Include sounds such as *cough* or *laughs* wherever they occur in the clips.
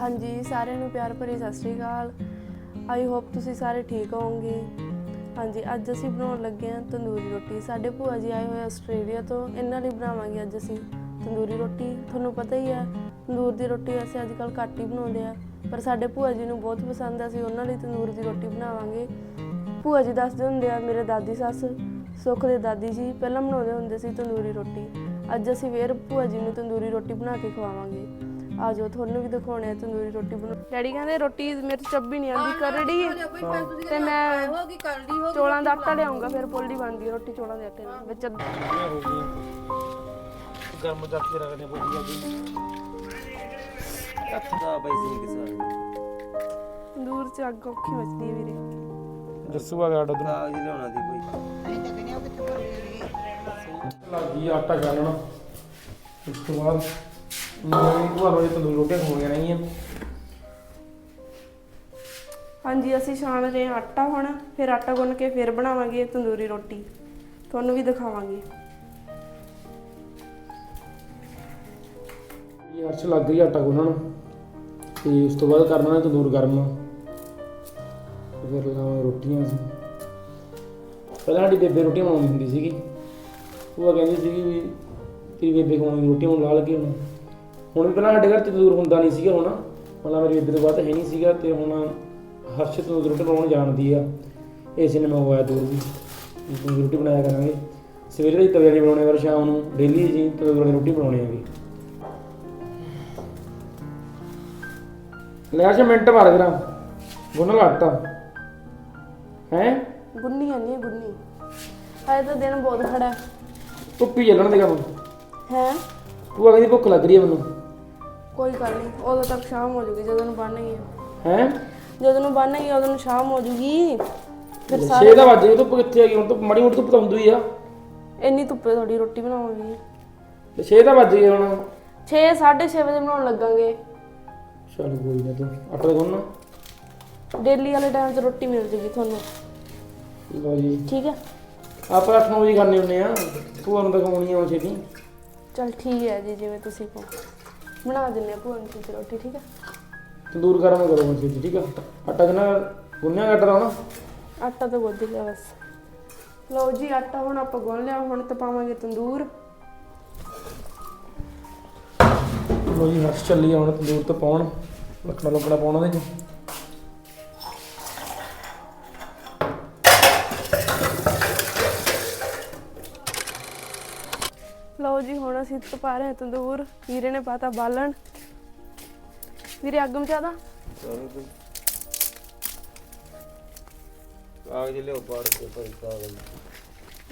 ਹਾਂਜੀ, ਸਾਰਿਆਂ ਨੂੰ ਪਿਆਰ ਭਰੀ ਸਤਿ ਸ਼੍ਰੀ ਅਕਾਲ। ਆਈ ਹੋਪ ਤੁਸੀਂ ਸਾਰੇ ਠੀਕ ਹੋਵੋਗੇ। ਹਾਂਜੀ, ਅੱਜ ਅਸੀਂ ਬਣਾਉਣ ਲੱਗੇ ਹਾਂ ਤੰਦੂਰੀ ਰੋਟੀ। ਸਾਡੇ ਭੂਆ ਜੀ ਆਏ ਹੋਏ ਆਸਟ੍ਰੇਲੀਆ ਤੋਂ। ਇਹਨਾਂ ਲਈ ਬਣਾਵਾਂਗੇ ਅੱਜ ਅਸੀਂ ਤੰਦੂਰੀ ਰੋਟੀ। ਤੁਹਾਨੂੰ ਪਤਾ ਹੀ ਹੈ ਤੰਦੂਰ ਦੀ ਰੋਟੀ ਵੈਸੇ ਅੱਜ ਕੱਲ੍ਹ ਘੱਟ ਹੀ ਬਣਾਉਂਦੇ ਆ। ਪਰ ਸਾਡੇ ਭੂਆ ਜੀ ਨੂੰ ਬਹੁਤ ਪਸੰਦ ਆ, ਅਸੀਂ ਉਹਨਾਂ ਲਈ ਤੰਦੂਰ ਦੀ ਰੋਟੀ ਬਣਾਵਾਂਗੇ। ਭੂਆ ਜੀ ਦੱਸਦੇ ਹੁੰਦੇ ਆ, ਮੇਰੇ ਦਾਦੀ ਸੱਸ, ਸੁੱਖ ਦੇ ਦਾਦੀ ਜੀ, ਪਹਿਲਾਂ ਬਣਾਉਂਦੇ ਹੁੰਦੇ ਸੀ ਤੰਦੂਰੀ ਰੋਟੀ। ਅੱਜ ਅਸੀਂ ਫੇਰ ਭੂਆ ਜੀ ਨੂੰ ਤੰਦੂਰੀ ਰੋਟੀ ਬਣਾ ਕੇ ਖਵਾਵਾਂਗੇ। ਆ ਜਾਓ ਤੁਹਾਨੂੰ ਵੀ ਦਿਖਾਉਣੇ ਆ ਤੰਦੂਰੀ ਰੋਟੀ ਬਣਾ ਡੈਡੀ ਕਹਿੰਦੇ ਰੋਟੀ ਮੇਰੇ ਤੋਂ ਚੱਬੀ ਨਹੀਂ ਆਉਂਦੀ ਕਰੜੀ। ਤੇ ਮੈਂ ਹੋਗੀ ਕਰਦੀ ਹੋ ਚੋਲਾਂ ਦਾ ਆਟਾ ਲਿਆਉਂਗਾ ਫਿਰ ਪੋਲੀ ਬਣਦੀ ਹੈ ਰੋਟੀ ਚੋਲਾਂ ਦੇ ਆਟੇ ਨਾਲ ਵਿੱਚ। ਹੋ ਗਈਆਂ ਗਰਮ ਚੱਕ ਕੇ ਰੱਖਦੇ ਬੋਲੀ ਜੀ ਦਾ ਬਾਈ ਸੀ ਕਿਸਾਨ ਤੰਦੂਰ 'ਚ ਅੱਗ ਔਖੀ ਮਚਦੀ ਹੈ ਵੀਰੇ। ਜੱਸੂ ਆ ਗਿਆ ਆਡਾ ਕਾਗਜ਼ ਲਿਆਉਣਾ ਦੀ ਕੋਈ। ਲੱਗੀ ਆਟਾ ਗਾਲਣਾ। ਉਸ ਤੋਂ ਬਾਅਦ ਮੇਰੀ ਭੂਆ ਨੂੰ ਤੰਦੂਰ ਰੋਟੀਆਂ ਖਵਾਉਣੀਆਂ ਰਹੀਆਂ। ਹਾਂਜੀ ਅਸੀਂ ਛਾਣ ਰਹੇ ਹਾਂ ਆਟਾ ਹੁਣ ਫਿਰ ਆਟਾ ਗੁੰਨ ਕੇ ਫਿਰ ਬਣਾਵਾਂਗੇ ਤੰਦੂਰੀ ਰੋਟੀ। ਤੁਹਾਨੂੰ ਵੀ ਦਿਖਾਵਾਂਗੇ। ਇਹ ਹਰਸ਼ ਲੱਗ ਗਈ ਆਟਾ ਗੁੰਨਣ ਤੇ ਉਸ ਤੋਂ ਬਾਅਦ ਕਰਨਾ ਤੰਦੂਰ ਗਰਮ। ਫਿਰ ਲਾਵਾਂਗੇ ਰੋਟੀਆਂ ਅਸੀਂ। ਪਹਿਲਾਂ ਸਾਡੀ ਬੇਬੇ ਰੋਟੀਆਂ ਬਣਾਉਂਦੀ ਹੁੰਦੀ ਸੀਗੀ। ਉਹ ਕਹਿੰਦੀ ਸੀਗੀ ਵੀ ਤੇਰੀ ਬੇਬੇ ਖਵਾਉਂਦੀ ਰੋਟੀਆਂ ਹੁਣ ਲਾ ਲਗੇ ਹੁਣ ਹੁਣ ਵੀ ਪਹਿਲਾਂ ਸਾਡੇ ਘਰ 'ਚ ਤੰਦੂਰ ਹੁੰਦਾ ਨਹੀਂ ਸੀਗਾ ਹੁਣ। ਮਤਲਬ ਮੇਰੀ ਬੇਬੇ ਤੋਂ ਬਾਅਦ ਹੈ ਨਹੀਂ ਸੀਗਾ ਤੇ ਹੁਣ ਹਰਸ਼ ਤੰਦੂਰ ਰੋਟੀ ਬਣਾਉਣ ਜਾਣਦੀ ਆ। ਇਸੇ ਨੇ ਮੰਗਵਾਇਆ ਦੂਰ ਵੀ। ਤੰਦੂਰ ਰੋਟੀ ਬਣਾਇਆ ਕਰਾਂਗੇ। ਸਵੇਰੇ ਦੀ ਤਵੇ ਵਾਲੀ ਬਣਾਉਣੇ ਵਾਰ ਸ਼ਾਮ ਨੂੰ। ਡੇਲੀ ਜੀ ਤੰਦੂਰ ਵਾਲੀ ਰੋਟੀ ਬਣਾਉਣੀ ਹੈਗੀ ਲੈ ਆਸ਼ਾ ਮਿੰਟ ਮਾਰ ਕਰਾਂ ਗੁੰਨ ਲਾਟਾ ਹੈ? ਗੁੰਨੀ ਆਨੀ ਹੈ ਗੁੰਨੀ। ਹਾਏ ਤਾਂ ਦਿਨ ਬਹੁਤ ਖੜਾ। ਧੁੱਪੀ ਚੱਲਣ ਦੇ ਕੰਮ। ਹੈ? ਭੂਆ ਕਹਿੰਦੀ ਭੁੱਖ ਲੱਗ ਰਹੀ ਹੈ ਮੈਨੂੰ। ਕੋਈ ਗੱਲ ਨਹੀਂ ਉਦੋਂ ਤੱਕ ਸ਼ਾਮ ਹੋ ਜੂਗੀ ਜਦੋਂ ਨੂੰ ਬਣਨਗੀ ਹੈ? ਜਦੋਂ ਨੂੰ ਬਣਨਗੀ ਉਦੋਂ ਨੂੰ ਸ਼ਾਮ ਹੋ ਜੂਗੀ। ਫਿਰ ਸਾਰੇ ਦਾ ਵੱਜ ਧੁੱਪ ਕਿੱਥੇ ਹੈਗੀ? ਹੁਣ ਧੁੱਪ ਮਾੜੀ ਮੋਟੀ ਧੁੱਪ ਤਾਂ ਹੁੰਦੀ ਆ। ਇੰਨੀ ਧੁੱਪੇ ਤੁਹਾਡੀ ਰੋਟੀ ਤੇ ਛੇ ਦਾ ਵੱਜ ਹੁਣ। 6 6:30 ਵਜੇ ਬਣਾਉਣ ਲੱਗਾਂਗੇ। ਚੱਲ ਕੋਈ ਨਾ ਤੂੰ ਆਟਾ ਗੁੰਨ ਡੇਲੀ ਵਾਲੇ ਟਾਈਮ 'ਚ ਰੋਟੀ ਮਿਲ ਜੂਗੀ ਤੁਹਾਨੂੰ। ਲਓ ਜੀ। ਠੀਕ ਹੈ ਆਪਾਂ 8 ਵਜੇ ਖਾਣੇ ਹੁੰਨੇ ਆ। ਭੂਆ ਨੂੰ ਤਾਂ ਖਵਾਉਣੀ ਆ ਛੇਤੀ। ਚਲ ਠੀਕ ਹੈ ਜੀ ਜਿਵੇਂ ਤੁਸੀਂ ਕਹੋ। ਬਣਾ ਦਿੰਨੇ ਆ ਭੂਆ ਨੂੰ ਤੁਸੀਂ ਰੋਟੀ ਠੀਕ ਹੈ ਤੰਦੂਰ ਗਰਮ ਕਰੋ ਹੁਣ ਛੇਤੀ ਠੀਕ ਆ? ਆਟਾ ਕਿੰਨਾ ਗੁੰਨਿਆ ਘੱਟ ਦਾ ਨਾ ਆਟਾ ਤਾਂ ਗੁੱਝ ਗਿਆ ਬਸ। ਲਓ ਜੀ ਆਟਾ ਹੁਣ ਆਪਾਂ ਗੁੰਨ ਲਿਆ ਹੁਣ ਤਪਾਵਾਂਗੇ ਤੰਦੂਰ। ਲਓ ਜੀ ਹਰਸ਼ ਚੱਲੀ ਆ ਹੁਣ ਤੰਦੂਰ ਤੇ ਪਾਉਣ। ਲੱਕੜਾ ਲੱਕੜਾ ਪਾਉਣ ਉਹਦੇ ਚ। ਲਓ ਜੀ ਹੁਣ ਅਸੀਂ ਤਪਾ ਰਹੇ ਹਾਂ ਤੰਦੂਰ। ਵੀਰੇ ਨੇ ਪਾਤਾ ਬਾਲਣ। ਵੀਰੇ ਅੱਗ ਮਚਾਦਾ ਚਲੋ ਕਾਗਜ਼ ਲਿਆਓ ਪਾੜ ਕੇ ਭਾਈ ਕਾਗਜ਼।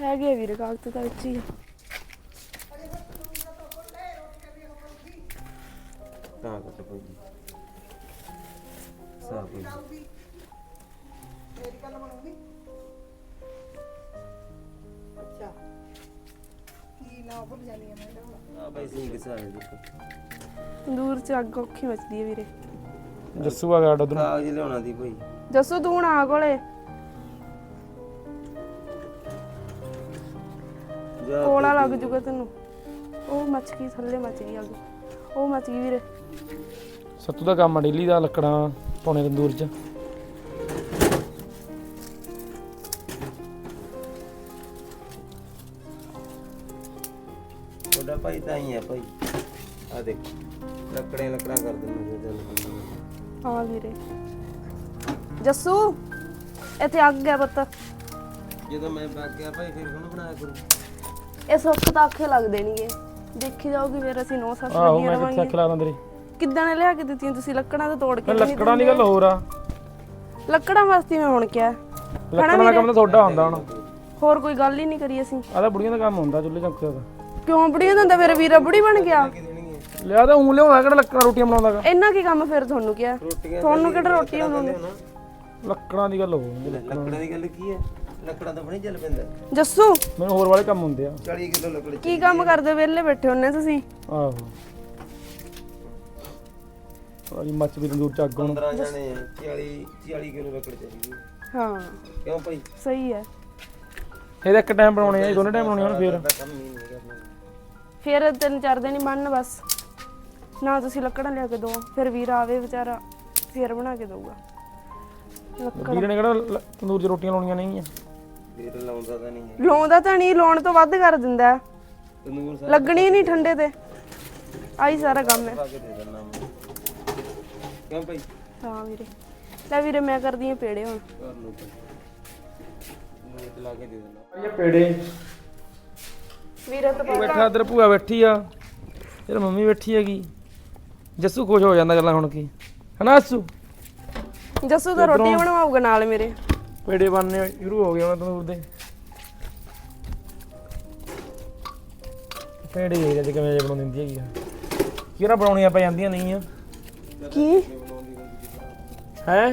ਹੈਗੇ ਆ ਵੀਰੇ ਕਾਗਜ਼ ਤਾਂ ਵਿੱਚ ਹੀ ਆ। ਤਾਂ ਕੱਟ ਭਾਈ ਭਾਈ ਆ ਮੈਂ ਆ ਬਾਈ ਸੀ ਕਿਸਾਨ ਦੀ ਤੰਦੂਰ 'ਚ ਅੱਗ ਔਖੀ ਮਚਦੀ ਹੈ ਵੀਰੇ। ਜੱਸੂ ਆ ਗਿਆ ਉਧਰ। ਕਾਗਜ਼ ਲਿਆਉਣਾ ਦੀ ਭਾਈ। ਜੱਸੂ ਤੂੰ ਹੁਣ ਆ ਕੋਲੇ। ਜਾ ਕੋਲਾ ਲੱਗ ਜੂਗਾ ਤੈਨੂੰ। ਉਹ ਮੱਚ ਗਈ ਥੱਲੇ ਮੱਚ ਗਈ ਅੱਗ। ਉਹ ਮੱਚ ਗਈ ਵੀਰੇ। ਸੱਤੂ ਦਾ ਕੰਮ ਆ ਡੇਲੀ ਦਾ ਲੱਕੜਾਂ ਪਾਉਣੇ ਤੰਦੂਰ 'ਚ। ਆ ਭਾਈ। ਆ ਦੇਖ ਲੱਕੜੀਆਂ ਲੱਕੜਾਂ ਕਰ ਦਿੰਦੇ ਜਦੋਂ ਹਾਂ ਵੀਰੇ। ਜੱਸੂ ਇੱਥੇ ਅੱਗ ਹੈ ਪੁੱਤ। ਜਦੋਂ ਮੈਂ ਬੈਗ ਗਿਆ ਭਾਈ ਫਿਰ ਉਹਨੂੰ ਬਣਾਇਆ ਕਰੂ। ਇਹ ਸੁੱਖ ਤਾਂ ਅੱਖੇ ਲੱਗ ਦੇਣਗੇ। ਦੇਖੀ ਜਾਓਗੀ ਫਿਰ ਅਸੀਂ ਨੌ ਸੱਸ ਆਹੋ ਲੱਗੀਆਂ ਮੈਂ ਕਿੱਥੇ ਰਵਾਂਗੇ। ਖਿਲਾ ਦਾਂ ਤੇਰੇ ਕਿੱਦਾਂ ਨੇ ਲਿਆ ਕੇ ਦਿੱਤੀਆਂ ਤੁਸੀਂ ਲੱਕੜਾਂ ਤਾਂ ਤੋੜ ਕੇ ਮੈਂ ਵੀ ਨਹੀਂ ਲੱਕੜਾਂ ਦੀ ਗੱਲ ਹੋਰ ਆ। ਦਿੰਦੇ। ਲੱਕੜਾਂ ਵਾਸਤੇ ਮੈਂ ਹੁਣ ਕਿਹਾ। ਲੱਕੜਾਂ ਦਾ ਕੰਮ ਤਾਂ ਤੁਹਾਡਾ ਹੁੰਦਾ ਹੁਣ। ਹੋਰ ਕੋਈ ਗੱਲ ਹੀ ਨਹੀਂ ਕਰੀ ਅਸੀਂ। ਆਹ ਤਾਂ ਬੁੜੀਆਂ ਦਾ ਕੰਮ ਹੁੰਦਾ ਚੁੱਲ੍ਹੇ ਚੌਂਕੇ ਦਾ। ਕਿਉਂ ਬੁੜੀਆਂ ਦੰਦਾ ਫਿਰ ਵੀਰਾ ਬੁੜੀ ਬਣ ਗਿਆ? ਲਿਆ ਤਾਂ ਉਂ ਲਿਆਉਂਦਾ ਕਿਹੜਾ ਲੱਕੜਾਂ ਰੋਟੀਆਂ ਬਣਾਉਂਦਾਗਾ? ਇੰਨਾ ਕੀ ਕੰਮ ਫਿਰ ਤੁਹਾਨੂੰ ਕਿਹਾ ਰੋਟੀਆਂ ਤੁਹਾਨੂੰ ਕਿਹੜਾ ਰੋਟੀ ਬਣਾਉਣੀ ਲੱਕੜਾਂ ਦੀ ਗੱਲ ਹੋ ਗਈ। ਲੱਕੜਾਂ ਦੀ ਗੱਲ ਕੀ ਹੈ? ਲੱਕੜਾਂ ਤਾਂ ਬਣੀ ਚੱਲ ਪੈਂਦਾ। ਜੱਸੂ ਮੈਨੂੰ ਹੋਰ ਵਾਲੇ ਕੰਮ ਹੁੰਦੇ ਆ। 40 ਕਿਲੋ ਲੱਕੜ ਕੀ ਕੰਮ ਕਰਦੇ ਵਿਹਲੇ ਬੈਠੇ ਹੁੰਨੇ ਤੁਸੀਂ? ਆਹੋ। ਸਾਰੀ ਮੱਚ ਵੀ ਤੰਦੂਰ ਚ ਅੱਗ ਹੁਣ। 15 ਜਣੇ ਆ 40 40 ਕਿਲੋ ਲੱਕੜ ਚਾਹੀਦੀ ਹੈ। ਕਿਉਂ ਭਾਈ? ਸਹੀ ਹੈ। ਇਹਦਾ ਇੱਕ ਟਾਈਮ ਬਣਾਉਣੇ ਆ ਦੋਨੇ ਟਾਈਮ ਬਣਾਉਣੇ ਆ ਹੁਣ ਫੇਰ। ਕੰਮ ਨਹੀਂ। ਫਿਰ ਤਿੰਨ ਚਾਰ ਦਿਨ ਹੀ ਮੰਨ ਬਸ। ਨਾ ਤੁਸੀਂ ਲੱਕੜਾਂ ਲਿਆ ਕੇ ਦਿਓ ਫਿਰ ਵੀਰ ਆਵੇ ਵਿਚਾਰਾ ਫਿਰ ਬਣਾ ਕੇ ਦਊਗਾ। ਲੱਕੜ। ਵੀਰ ਨੇ ਕਿਹੜਾ ਲ- ਤੰਦੂਰ 'ਚ ਰੋਟੀਆਂ ਲਾਉਣੀਆਂ ਨਹੀਂ ਆ ਵੀਰ ਲਾਉਂਦਾ ਤਾਂ ਨਹੀਂ ਹੈ। ਲਾਉਂਦਾ ਤਾਂ ਨਹੀਂ ਲਾਉਣ ਤੋਂ ਵੱਧ ਕਰ ਦਿੰਦਾ। ਹੈ। ਤੰਦੂਰ ਸਾ ਲੱਗਣੀ ਨਹੀਂ ਠੰਡੇ ਤੇ। ਆਹੀ ਸਾਰਾ ਕੰਮ ਹੈ। ਪਾ ਕੇ ਦੇ ਦਿੰਦਾ ਮੈਂ। ਕਿਉਂ ਭਾਈ? ਹਾਂ ਵੀਰੇ। ਲੈ ਵੀਰੇ ਮੈਂ ਕਰਦੀ ਹਾਂ ਪੇੜੇ ਹੁਣ। ਕਰ ਲਓ ਭਾਈ। ਤੰਦੂਰ ਲਾ ਕੇ ਦੇ ਦਿੰਦਾ। ਇਹ ਪੇੜੇ ਵੀਰੇ ਤਾਂ ਉਹ ਬੈਠਾ ਇੱਧਰ ਭੂਆ ਬੈਠੀ ਆ। ਤੇਰੀ ਮੰਮੀ ਬੈਠੀ ਹੈਗੀ। ਜੱਸੂ ਖੁਸ਼ ਹੋ ਜਾਂਦਾ ਗੱਲਾਂ ਹੁਣ ਕੀ। ਹਨਾ ਅਸੂ ਜੱਸੂ ਤਾਂ ਰੋਟੀ ਬਣਵਾਊਗਾ ਨਾਲ ਮੇਰੇ। ਪੇੜੇ ਬਣਨੇ ਸ਼ੁਰੂ ਹੋ ਗਏ ਹੁਣ ਤੰਦੂਰ ਦੇ। ਪੇੜੇ ਇਹ ਜਿਹੇ ਕਿਵੇਂ ਜਿਹੇ ਬਣਾਉਂ ਦਿੰਦੀ ਹੈਗੀ ਆ। ਕਿਹੜਾ ਬਣਾਉਣੀਆਂ ਪੈ ਜਾਂਦੀਆਂ ਨਹੀਂ ਆ ਕੀ? ਹੈ?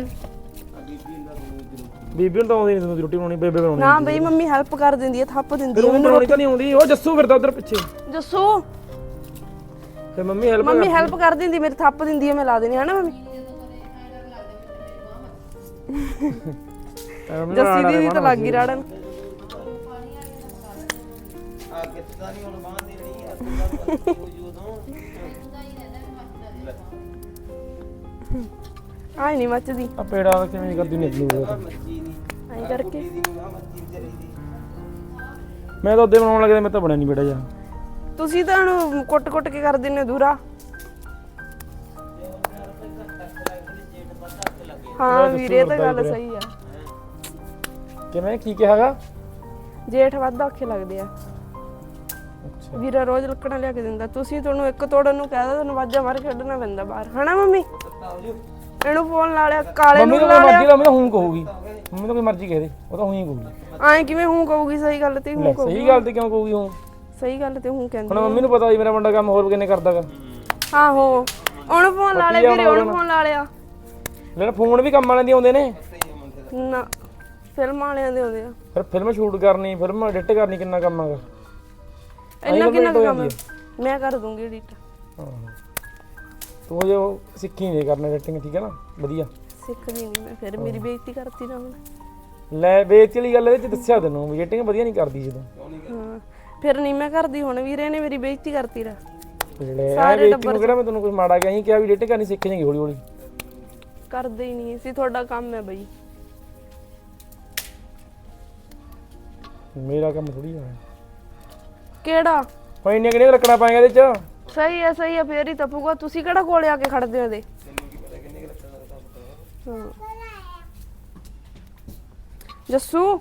ਬੀਬੀ ਨੂੰ ਤਾਂ ਆਉਂਦੀ ਨਹੀਂ ਦੀ ਰੋਟੀ ਬਣਾਉਣੀ ਬੇਬੇ ਬਣਾਉਣੀ ਨਾ ਬਈ ਮੰਮੀ ਹੈਲਪ ਕਰ ਦਿੰਦੀ ਹੈ ਥੱਪ ਦਿੰਦੀ ਹੈ ਤੈਨੂੰ ਬਣਾਉਣੀ ਤਾਂ ਨਹੀਂ ਆਉਂਦੀ ਉਹ ਜੱਸੂ ਫਿਰਦਾ ਉਧਰ ਪਿੱਛੇ। ਜੱਸੂ। ਫਿਰ ਮੰਮੀ ਹੈਲਪ ਮੰਮੀ ਹੈਲਪ ਕਰ ਦਿੰਦੀ ਮੇਰੀ ਥੱਪ ਦਿੰਦੀ ਹੈ ਮੈਂ ਲਾ ਦੇਣੀ ਹੈ ਨਾ ਮੰਮੀ ਜੱਸੀ ਦੀ ਤਾਂ ਲੱਗ ਗਈ ਰੜਨ। ਆਈ ਨਹੀਂ ਮੱਚਦੀ। ਆ ਪੇੜਾ ਤਾਂ ਕਿਵੇਂ ਕਰਦੀ ਨਹੀਂ ਨਹੀਂ ਐਂ ਕਰਕੇ। ਦੀ ਮੈਂ ਤਾਂ ਉਹਦੇ ਬਣਾਉਣ ਲੱਗਦਾ ਮੈਂ ਤਾਂ ਬਣਿਆ ਨਹੀਂ ਬੇਟਾ ਜਾ। ਤੁਸੀਂ ਤਾਂ ਇਹਨੂੰ ਕੁੱਟ-ਕੁੱਟ ਕੇ ਕਰ ਹੋ ਦੂਰਾ ਹਾਂ ਵੀਰੇ ਤਾਂ ਗੱਲ ਸਹੀ ਆ। ਕਿਵੇਂ ਕੀ ਕਿਹਾਗਾ? ਜੇਠ ਵੱਧ ਔਖੇ ਲੱਗਦੇ ਆ। ਅੱਛਾ। ਵੀਰਾ ਰੋਜ਼ ਲੱਕੜਾਂ ਲਿਆ ਕੇ ਦਿੰਦਾ। ਤੁਸੀਂ ਤੁਹਾਨੂੰ ਇੱਕ ਤੋੜਨ ਨੂੰ ਕਹਿਦਾ ਤੁਹਾਨੂੰ ਵਾਜਾ ਮਾਰ ਖੇਡਣਾ ਪੈਂਦਾ ਬਾਹਰ। ਹਨਾ ਮੰਮੀ? ਇਹਨੂੰ ਫੋਨ ਲਾ ਲਿਆ ਕਾਲੇ ਮੰਮੀ ਨੂੰ ਲਾ ਕੋਈ ਲਿਆ ਮਰਜ਼ੀ ਲਾ ਮੈਂ ਹੂੰ ਕਹੂਗੀ। ਮੰਮੀ ਤਾਂ ਕੋਈ ਮਰਜ਼ੀ ਕਹਦੇ ਉਹ ਤਾਂ ਹੂੰ ਹੀ ਕਹੂਗੀ। ਐਂ ਕਿਵੇਂ ਹੂੰ ਕਹੂਗੀ ਸਹੀ ਗੱਲ ਤੇ ਹੂੰ ਲੈ ਕਹੂਗੀ। ਸਹੀ ਗੱਲ ਤੇ ਕਿਉਂ ਕਹੂਗੀ ਹੂੰ? ਸਹੀ ਗੱਲ ਤੇ ਹੂੰ ਕਹਿੰਦੀ ਹੁਣ ਮੰਮੀ ਨੂੰ ਪਤਾ ਵੀ ਮੇਰਾ ਮੁੰਡਾ ਕੰਮ ਹੋਰ ਕਿੰਨੇ ਕਰਦਾਗਾ ਆਹੋ ਉਹਨੂੰ ਫੋਨ ਲਾ ਲਿਆ ਵੀਰੇ ਉਹਨੂੰ ਫੋਨ ਲਾ ਲਿਆ। ਮੇਰਾ ਫੋਨ ਵੀ ਕੰਮ ਵਾਲਿਆਂ ਦੀ ਆਉਂਦੇ ਨੇ। ਨਾ ਫਿਲਮ ਵਾਲਿਆਂ ਦੇ ਆਉਂਦੇ ਆ। ਫਿਰ ਫਿਲਮ ਸ਼ੂਟ ਕਰਨੀ ਫਿਲਮ ਐਡਿਟ ਕਰਨੀ ਕਿੰਨਾ ਕੰਮ ਹੈਗਾ ਇੰਨਾ ਕਿੰਨਾ ਕੁ ਕੰਮ ਹੈ? ਮੈਂ ਕਰ ਦੂੰਗੀ ਐਡਿਟ ਹਾਂ ਤੂੰ ਜੋ ਸਿੱਖੀ ਨਹੀਂ ਕਰਨਾ ਐਡਿਟਿੰਗ ਠੀਕ ਹੈ ਨਾ? ਵਧੀਆ। ਸਿੱਖਦੀ ਨਹੀਂ ਮੈਂ ਫਿਰ ਮੇਰੀ ਬੇਇੱਜ਼ਤੀ ਕਰਤੀ ਨਾ ਹੁਣ ਲੈ ਬੇਇੱਜ਼ਤੀ ਵਾਲੀ ਗੱਲ ਇਹਦੇ ਚ ਦੱਸਿਆ ਤੈਨੂੰ ਵੀ ਐਡਿਟਿੰਗ ਵਧੀਆ ਨਹੀਂ ਕਰਦੀ ਜਦੋਂ। ਹਾਂ ਫਿਰ ਨਹੀਂ ਮੈਂ ਕਰਦੀ ਹੁਣ ਵੀਰੇ ਨੇ ਮੇਰੀ ਬੇਇੱਜ਼ਤੀ ਕਰਤੀ ਰਾ ਬੇਇੱਜ਼ਤੀ ਨੂੰ ਕਿਹੜਾ ਮੈਂ ਤੈਨੂੰ ਕੁਝ ਮਾੜਾ ਗਿਆ ਸੀ ਕਿਹਾ ਵੀ ਐਡਿਟ ਕਰਨੀ ਸਿੱਖ ਜਾਏਗੀ ਹੌਲੀ ਹੌਲੀ। ਕਰਦੇ ਹੀ ਨਹੀਂ ਸੀ ਤੁਹਾਡਾ ਕੰਮ ਹੈ ਬਈ। ਮੇਰਾ ਕੰਮ ਥੋੜੀ ਆ ਕਿਹੜਾ? ਕੋਈ ਇੰਨੀਆਂ ਕਿਹੜੀਆਂ ਲੱਕੜਾਂ ਪਾਏਗਾ ਇਹਦੇ ਚ? ਸਹੀ ਹੈ ਸਹੀ ਹੈ ਫੇਰ ਹੀ ਤਪੂਗਾ। ਤੁਸੀਂ ਕਿਹੜਾ ਕੋਲੇ ਆ ਕੇ ਖੜਦੇ ਹੋ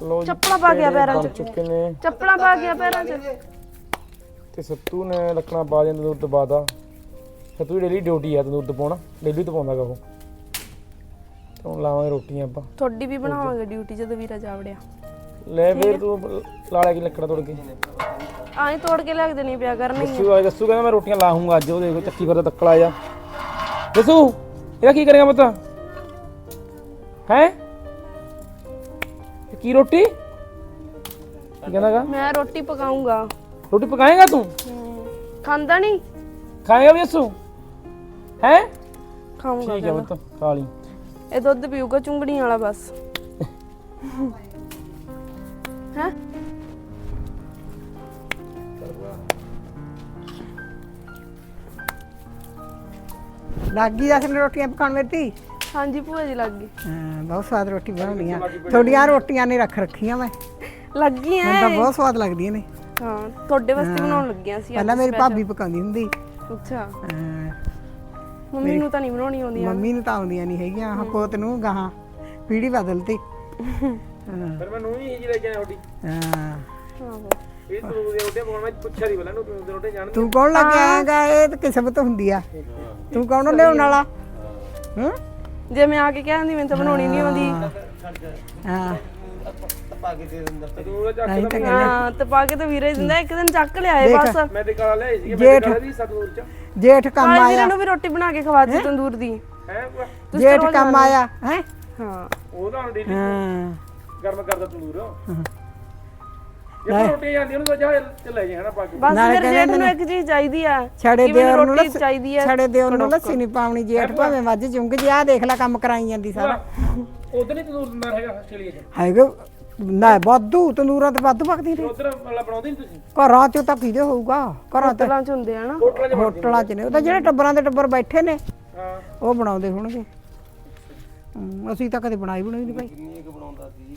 ਲਓ ਜੀ, ਚੱਪਲਾਂ ਪਾ ਗਿਆ ਪੈਰਾਂ 'ਚ। ਚੁੱਕੇ ਨੇ। ਚੱਪਲਾਂ ਪਾ ਗਿਆ ਪੈਰਾਂ 'ਚ। ਤੇ ਸੱਤੂ ਨੇ ਲੱਕੜਾਂ ਪਾ ਤੰਦੂਰ ਤੋਂ ਬਾਅਦ ਸੱਤੂ ਦੀ ਡੇਲੀ ਡਿਊਟੀ ਆ ਤੰਦੂਰ ਤੋਂ ਪਾਉਣਾ। ਡੇਲੀ ਤੋਂ ਪਾਉਂਦਾਗਾ ਉਹ। ਤੇ ਹੁਣ ਲਾਵਾਂਗੇ ਰੋਟੀਆਂ ਆਪਾਂ। ਤੁਹਾਡੀ ਵੀ ਬਣਾਵਾਂਗੇ ਡਿਊਟੀ ਜਦੋਂ ਵੀਰਾ ਜਾਵੜਿਆ। ਲੈ ਫੇਰ ਤੂੰ ਲਾ ਲੈ ਕੇ ਲੱਕੜਾਂ ਤੋੜ ਕੇ। ਆਏ ਤੋੜ ਕੇ ਕੇ ਦੇਣੀ ਪਿਆ ਕਰਨੀ ਦੱਸੂ ਆ ਦੱਸੂ ਕਹਿੰਦਾ ਮੈਂ ਰੋਟੀਆਂ ਲਾਹੂੰਗਾ ਅੱਜ ਉਹ ਦੇਖੋ ਚੱਕੀ ਫਿਰਦਾ ਤੱਕਲਾ ਜਾ ਦੱਸੂ ਇਹਦਾ ਕੀ ਕਰੇਗਾ ਪਤਾ? ਹੈ? ਕੀ ਰੋਟੀ? ਕੀ ਕਹਿੰਦਾਗਾ ਮੈਂ ਰੋਟੀ ਪਕਾਉਂਗਾ ਰੋਟੀ ਪਕਾਏਗਾ ਤੂੰ? ਖਾਂਦਾ ਨਹੀਂ? ਖਾਏਗਾ ਵੀ ਦੱਸੂ ਹੈ? ਖਾਊਂਗਾ ਠੀਕ ਹੈ ਪੁੱਤ ਖਾ ਲਈ। ਇਹ ਦੁੱਧ ਪੀਊਗਾ ਚੁੰਗੜੀਆਂ ਵਾਲਾ ਬਸ। *laughs* ਲੱਗ ਗਈ ਅਸਲ ਰੋਟੀਆਂ ਪਕਾਉਣ ਮੇਰੀ ਹਾਂਜੀ ਭੂਆ ਜੀ ਲੱਗ ਗਈ। ਹਾਂ ਬਹੁਤ ਸਵਾਦ ਰੋਟੀ ਬਣਾਉਣੀ ਆ ਤੁਹਾਡੀਆਂ ਰੋਟੀਆਂ ਨੇ ਰੱਖ ਰੱਖੀਆਂ ਮੈਂ। ਲੱਗ ਗਈ ਐ ਮੈਨੂੰ ਤਾਂ ਬਹੁਤ ਸਵਾਦ ਲੱਗਦੀਆਂ ਨੇ। ਹਾਂ ਤੁਹਾਡੇ ਵਾਸਤੇ ਬਣਾਉਣ ਲੱਗਿਆ ਸੀ ਪਹਿਲਾਂ ਮੇਰੀ ਭਾਬੀ ਪਕਾਉਂਦੀ ਹੁੰਦੀ। ਅੱਛਾ। ਹਾਂ, ਮੰਮੀ ਨੂੰ ਤਾਂ ਨਹੀਂ ਬਣਾਉਣੀ ਆਉਂਦੀ ਮੰਮੀ ਨੂੰ ਤਾਂ ਆਉਂਦੀਆਂ ਨਹੀਂ ਹੈਗੀਆਂ ਹਾਂ। ਪੋਤ ਨੂੰ ਗਾਹਾਂ ਪੀੜੀ ਬਦਲਤੀ। ਹਾਂ *laughs* ਫਿਰ ਮੈਂ ਨੂੰ ਹੀ ਜੀ ਲੈ ਕੇ ਆਇਆ ਰੋਟੀ ਹਾਂ। ਆਹੋ ਇਹ ਤੂੰ ਦੇ ਰੋਟੀ ਪਾਉਣ ਮੈਂ ਪੁੱਛਿਆ ਦੀ ਬਲਾ ਨੂੰ ਤੂੰ ਦੇ ਰੋਟੀ ਜਾਣ ਤੂੰ ਕੌਣ ਲੱਗ ਆਏਗਾ ਇਹ ਤਾਂ ਕਿਸਮਤ ਹੁੰਦੀ ਆ। ਤੂੰ ਕੌਣ ਲਿਆਉਣ ਵਾਲਾ? ਹਾਂ? ਜੇ ਮੈਂ ਆ ਕੇ ਕਹਿੰਦੀ ਮੈਨੂੰ ਤਾਂ ਬਣਾਉਣੀ ਨਹੀਂ ਆਉਂਦੀ। ਹਾਂ। ਪਾ ਕੇ ਦੇ ਦਿੰਦਾ ਤੂੰ ਦਾ ਚੱਕ ਨਹੀਂ ਤਾਂ ਹਾਂ ਤੇ ਪਾ ਕੇ ਤਾਂ ਵੀਰੇ ਦਿੰਦਾ ਇੱਕ ਦਿਨ ਚੱਕ ਲਿਆਏ ਬਸ ਮੈਂ ਤੇ ਕਾਲਾ ਲਿਆਈ ਸੀ ਮੈਂ ਜੇਠ। ਤੇ ਕਾਲਾ ਦੀ ਸਤਨੂਰ ਚ। ਜੇਠ ਕੰਮ ਵੀਰੇ ਆਇਆ। ਨੂੰ ਵੀ ਰੋਟੀ ਬਣਾ ਕੇ ਖਵਾਤੀ ਤੰਦੂਰ ਦੀ। ਹੈ ਜੇਠ ਕੰਮ ਆਇਆ ਹੈ? ਹਾਂ। ਉਹ ਤਾਂ ਡੇਲੀ ਹਾਂ। ਗਰਮ ਕਰਦਾ ਤੰਦੂਰ। ਇਹ ਰੋਟੀ ਜਾਂਦੀ ਉਹਨੂੰ ਤਾਂ ਜਾ ਚ ਲੈ ਜਾ ਹਨਾ ਪਾ ਕੇ। ਬਸ ਮੇਰੇ ਜੇਠ ਨੂੰ ਇੱਕ ਚੀਜ਼ ਚਾਹੀਦੀ ਆ ਛੜੇ ਕਿ ਮੈਨੂੰ ਦੇਵਰ ਨੂੰ ਰੋਟੀ ਲੱਸੀ ਚਾਹੀਦੀ ਆ ਛੜੇ ਦੇਵਰ ਨੂੰ ਲੱਸੀ ਨਹੀਂ ਪਾਉਣੀ ਜੇਠ ਭਾਵੇਂ ਵੱਜ ਜੁੰਗ ਜੀ ਆ ਦੇਖ ਲੈ ਕੰਮ ਕਰਾਈ ਜਾਂਦੀ ਸਾਰਾ। ਉਧਰ ਨਹੀਂ ਤੰਦੂਰ ਦਿੰਦਾ ਹੈਗਾ ਆਸਟ੍ਰੇਲੀਆ ਚ ਹੈਗਾ ਨਾ ਵਾਧੂ ਤੰਦੂਰਾਂ ਤੇ ਵਾਧੂ ਪੱਕਦੀ ਨੇ ਉਧਰ ਮਤਲਬ ਬਣਾਉਂਦੇ ਨਹੀਂ ਤੁਸੀਂ? ਘਰਾਂ ਚ ਤਾਂ ਕਿਹਦੇ ਹੋਊਗਾ? ਘਰਾਂ ਤੇ ਹੋਟਲਾਂ 'ਚ ਹੁੰਦੇ ਆ ਨਾ। ਹੋਟਲਾਂ 'ਚ ਹੋਟਲਾਂ ਚ ਨੇ। ਉਹ ਤਾਂ ਜਿਹੜੇ ਟੱਬਰਾਂ ਦੇ ਟੱਬਰ ਬੈਠੇ ਨੇ ਹਾਂ। ਉਹ ਬਣਾਉਂਦੇ ਹੋਣਗੇ। ਅਸੀਂ ਤਾਂ ਕਦੇ ਬਣਾਈ ਬਣਾਈ ਨਹੀਂ ਭਾਈ। ਕਿੰਨੀ ਕੁ ਬਣਾਉਂਦਾ ਸੀ।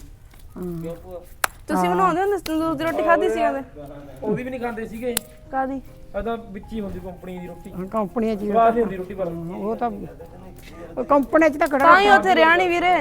ਕਿਉਂ ਭੂਆ? ਤੁਸੀਂ ਬਣਾਉਂਦੇ ਹੁੰਦੇ ਸੀ ਤੰਦੂਰ ਦੀ ਰੋਟੀ ਖਾਧੀ ਸੀ ਉਹਦੇ ਉਹਦੀ ਵੀ ਨਹੀਂ ਖਾਂਦੇ ਸੀਗੇ। ਕਾਦੀ ਅਦਾ ਵਿੱਚ ਹੀ ਹੁੰਦੀ ਕੰਪਨੀ ਦੀ ਰੋਟੀ। ਕੰਪਨੀਆਂ ਚ ਹੀ ਸਵਾਦ ਨਹੀਂ ਹੁੰਦੀ ਰੋਟੀ ਪਰ। ਉਹ ਤਾਂ ਉਹ ਕੰਪਨੀ ਚ ਤਾਂ ਤਾਂ ਹੀ ਉੱਥੇ ਰਿਆ ਨੀ ਵੀਰੇ।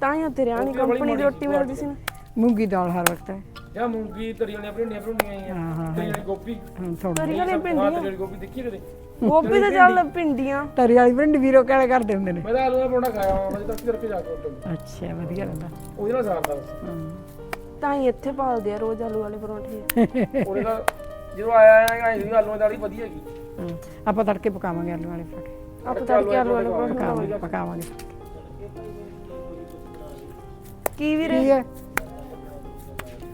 ਤਾਂ ਹੀ ਉੱਥੇ ਰਿਆ ਨੀ ਕੰਪਨੀ ਦੀ ਰੋਟੀ ਮਿਲਦੀ ਸੀ ਨਾ। ਮੂੰਗੀ ਦਾਲ ਹਰ ਵਕਤ ਹੈ। ਜਾਂ ਮੂੰਗੀ ਤਰੀ ਵਾਲੀਆਂ ਭਿੰਡੀਆਂ ਭਿੰਡੀਆਂ ਆਈਆਂ ਤਰੀ ਵਾਲੀ ਗੋਭੀ। ਥੋੜੀ ਤਰੀ ਵਾਲੀ ਹਾਂ ਭਿੰਡੀਆਂ। ਤਰੀ ਵਾਲੀ ਗੋਭੀ ਦੇਖੀ ਕਦੇ? ਗੋਭੀ ਤੇ ਚੱਲ ਭਿੰਡੀਆਂ। ਤਰੀ ਵਾਲੀ ਪਿੰਡ ਵੀਰੋ ਕਿਹੜੇ ਕਰਦੇ ਹੁੰਦੇ ਨੇ? ਮੈਂ ਤਾਂ ਆਲੂ ਦਾ ਪਰੌਂਠਾ ਖਾਇਆ ਹਾਂ ਮੈਂ ਤੱਕ ਕਰਕੇ ਜਾ ਕੇ ਉੱਤੇ। ਅੱਛਾ ਵਧੀਆ ਲੱਗਦਾ। ਉਹਦੇ ਨਾਲ ਸਾਰਦਾ ਬਸ। ਤਾਂ ਹੀ ਇੱਥੇ ਪਾਲਦੇ ਆ ਰੋਜ਼ ਆਲੂ ਵਾਲੇ ਪਰੌਂਠੇ। ਉਹਦੇ ਦਾ ਜਦੋਂ ਆਇਆ ਆਇਆ ਆਈ ਸੀ ਆਲੂਆਂ ਦੀ ਦਾਲ ਹੀ ਵਧੀਆ ਹੈਗੀ। ਹਾਂ, ਆਪਾਂ ਤੜਕੇ ਪਕਾਵਾਂਗੇ ਆਲੂ ਵਾਲੇ ਫਟੇ ਆਪ ਤੜਕੇ ਆਲੂ ਵਾਲੇ ਪਰੌਂਠੇ ਪਕਾਵਾਂਗੇ ਪਕਾਵਾਂਗੇ। ਕੀ ਵੀਰੇ? ਕੀ ਹੈ?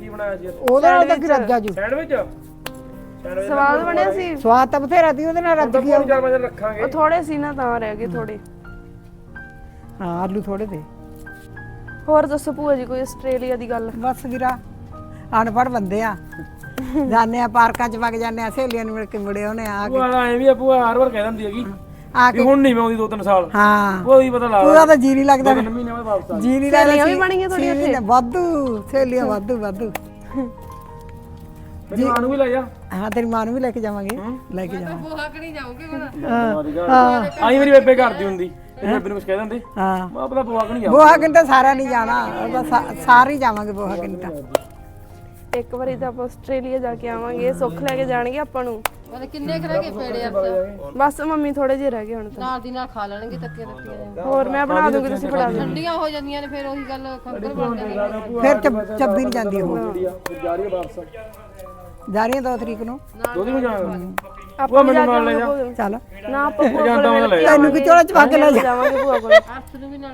ਕੀ ਬਣਾਇਆ ਸੀ ਉਹਦੇ ਨਾਲ ਤਾਂ ਕੀ ਰੱਜਾ ਜੂ। ਸੈਂਡਵਿਚ? ਸੈਂਡਵਿਚ ਸਵਾਦ ਬਣਿਆ ਸੀ? ਸਵਾਦ ਤਾਂ ਬਥੇਰਾ ਸੀ ਉਹਦੇ ਨਾਲ ਰੱਜ ਤਾਂ ਗਿਆ। ਚਾਰ ਰੱਖਾਂਗੇ। ਉਹ ਥੋੜੇ ਸੀ ਨਾ ਤਾਂ ਰਹਿ ਗਏ ਥੋੜੇ ਹਾਂ ਆਲੂ ਥੋੜੇ ਦੇ। ਹੋਰ ਦੱਸੋ ਭੂਆ ਜੀ ਕੋਈ ਆਸਟ੍ਰੇਲੀਆ ਦੀ ਗੱਲ? ਬਸ ਵੀਰਾ ਅਨਪੜ੍ਹ ਬੰਦੇ ਆ। ਜਾਂਦੇ ਆ ਪਾਰਕਾਂ ਚ ਵਗ ਜਾਂਦੇ ਆ ਸਹੇਲੀਆਂ ਨੂੰ ਮਿਲ ਕੇ ਮੁੜੇ ਉਹਨੇ ਆ ਕੇ। ਭੂਆ ਐ ਵੀ ਆ ਭੂਆ ਹਰ ਵਾਰ ਕਹਿ ਦਿੰਦੀ ਹੈਗੀ ਆ ਕਿ ਕੇ ਹੁਣ ਨਹੀਂ ਮੈਂ ਆਉਂਦੀ ਦੋ ਤਿੰਨ ਸਾਲ। ਹਾਂ। ਵੀ ਪਤਾ ਲਾ ਪੂਰਾ ਤਾਂ ਜੀ ਨਹੀਂ ਲੱਗਦਾ। ਤਿੰਨ ਮਹੀਨੇ ਬਾਅਦ ਵਾਪਸ ਆ ਜੀ ਨਹੀਂ ਲੱਗਦਾ ਸਹੇਲੀਆਂ ਵੀ ਸੀ- ਬਣੀਆਂ ਤੁਹਾਡੀਆਂ ਸੀ ਨੇ ਵਾਧੂ ਸਹੇਲੀਆਂ ਵਾਧੂ ਵਾਧੂ। ਮੇਰੀ ਮਾਂ ਨੂੰ ਵੀ ਲੈ ਜਾ। ਹਾਂ ਤੇਰੀ ਮਾਂ ਨੂੰ ਵੀ ਲੈ ਕੇ ਜਾਵਾਂਗੇ। ਲੈ ਕੇ ਜਾਵਾਂਗੇ। ਆਈ ਮੇਰੀ ਬੇਬੇ ਕਰਦੀ ਹੁੰਦੀ। ਤੇ ਬੇਬੇ ਨੂੰ ਕੁਝ ਕਹਿ ਦਿੰਦੇ? ਹਾਂ। ਮੈਂ ਆਪਣਾ ਬੁਆ ਨਹੀਂ ਜਾ ਬੋਹਾ ਕਿੰਨ ਸਾਰਾ ਨਹੀਂ ਜਾਣਾ? ਉਹ ਤਾਂ ਸਾਰੇ ਹੀ ਜਾਵਾਂਗੇ ਬੋਹਾ ਤਾਂ ਇੱਕ ਵਾਰੀ ਤਾਂ ਆਪਾਂ ਆਸਟ੍ਰੇਲੀਆ ਜਾ ਕੇ ਆਵਾਂਗੇ ਸੁੱਖ ਲੈ ਕੇ ਜਾਣਗੇ ਆਪਾਂ ਨੂੰ। ਮਤਲਬ ਕਿੰਨੇ ਕੁ ਰਹਿ ਗਏ ਪੇੜੇ ਆਪਾਂ? ਬਸ ਮੰਮੀ ਥੋੜੇ ਜਿਹੇ ਰਹਿ ਗਏ ਹੁਣ ਤਾਂ। ਨਾਲ ਦੀ ਨਾਲ ਖਾ ਲੈਣਗੇ ਤੱਕੇ ਤੱਕੇ ਹੋਰ ਮੈਂ ਬਣਾ ਦੂੰਗੀ ਤੁਸੀਂ ਫੜਾ ਦਿਓ ਠੰਡੀਆਂ ਹੋ ਜਾਂਦੀਆਂ ਨੇ ਫਿਰ ਉਹੀ ਗੱਲ ਖੰਗਰ ਬਣ ਜਾਂਦੀ ਫਿਰ ਚੱਬ- ਚੱਬੀ ਨਹੀਂ ਜਾਂਦੀ ਉਹ। ਆ ਫਿਰ ਜਾ ਰਹੀ ਹੈ ਵਾਪਸ। ਜਾ ਰਹੀ 2 ਤਰੀਕ ਨੂੰ? ਦੋ ਦਿਨ ਜਾਣਾ ਜਾ ਕੇ ਨਾਲ ਲੈ ਭੂਆ ਚੱਲ। ਨਾ ਆਪਾਂ ਭੂਆ ਜਾਂਦਾ ਉਹਦਾ ਲੈ ਜਾ ਤੈਨੂੰ ਕਿ ਚੋਲਾ ਚ ਪਾ ਕੇ ਲੈ ਜਾ। ਜਾਵਾਂਗੇ ਭੂਆ ਕੋਲ।